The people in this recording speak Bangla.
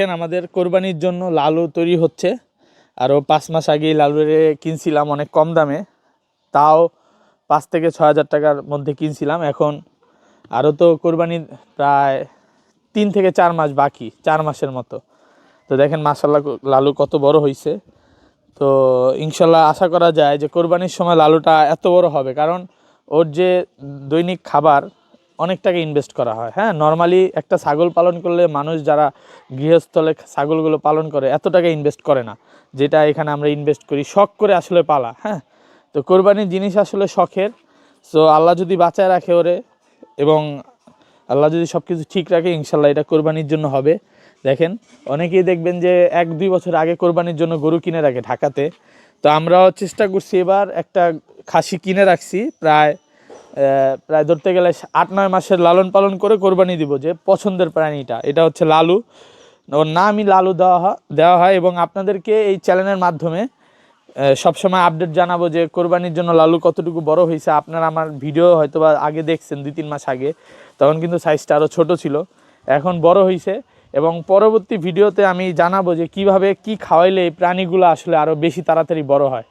দেখেন আমাদের কোরবানির জন্য লালু তৈরি হচ্ছে। আরও পাঁচ মাস আগেই লালুরে কিনছিলাম অনেক কম দামে। তাও পাঁচ থেকে ছয় হাজার টাকার মধ্যে কিনছিলাম। এখন আরও তো কোরবানির প্রায় তিন থেকে চার মাস বাকি, চার মাসের মতো। তো দেখেন মাসাল্লাহ লালু কত বড় হয়েছে তো ইনশাল্লাহ আশা করা যায় যে কোরবানির সময় লালুটা এত বড় হবে। কারণ ওর যে দৈনিক খাবার অনেক টাকা ইনভেস্ট করা হয়। হ্যাঁ নর্মালি একটা ছাগল পালন করলে মানুষ যারা গৃহস্থলে ছাগলগুলো পালন করে এত টাকা ইনভেস্ট করে না, যেটা এখানে আমরা ইনভেস্ট করি, শখ করে আসলে পালা হ্যাঁ? তো কোরবানির জিনিস আসলে শখের। সো আল্লাহ যদি বাঁচায় রাখে ওরে এবং আল্লাহ যদি সব কিছু ঠিক রাখে ইনশাল্লাহ এটা কোরবানির জন্য হবে। দেখেন, অনেকেই দেখবেন যে এক, দুই বছর আগে কোরবানির জন্য গরু কিনে রাখে ঢাকাতে। তো আমরাও চেষ্টা করছি এবার একটা খাসি কিনে রাখছি, প্রায় প্রায় ধরতে গেলে আট, নয় মাসের লালন পালন করে কোরবানি দিব যে পছন্দের প্রাণীটা। এটা হচ্ছে লালু। ওর নামই লালু দেওয়া হয় দেওয়া হয় এবং আপনাদেরকে এই চ্যানেলের মাধ্যমে সবসময় আপডেট জানাব যে কোরবানির জন্য লালু কতটুকু বড় হয়েছে আপনারা আমার ভিডিও হয়তো বা আগে দেখছেন, দুই, তিন মাস আগে। তখন কিন্তু সাইজটা আরও ছোট ছিল। এখন বড় হয়েছে এবং পরবর্তী ভিডিওতে আমি জানাব যে কীভাবে কি খাওয়াইলে এই প্রাণীগুলো আসলে আরও বেশি তাড়াতাড়ি বড় হয়।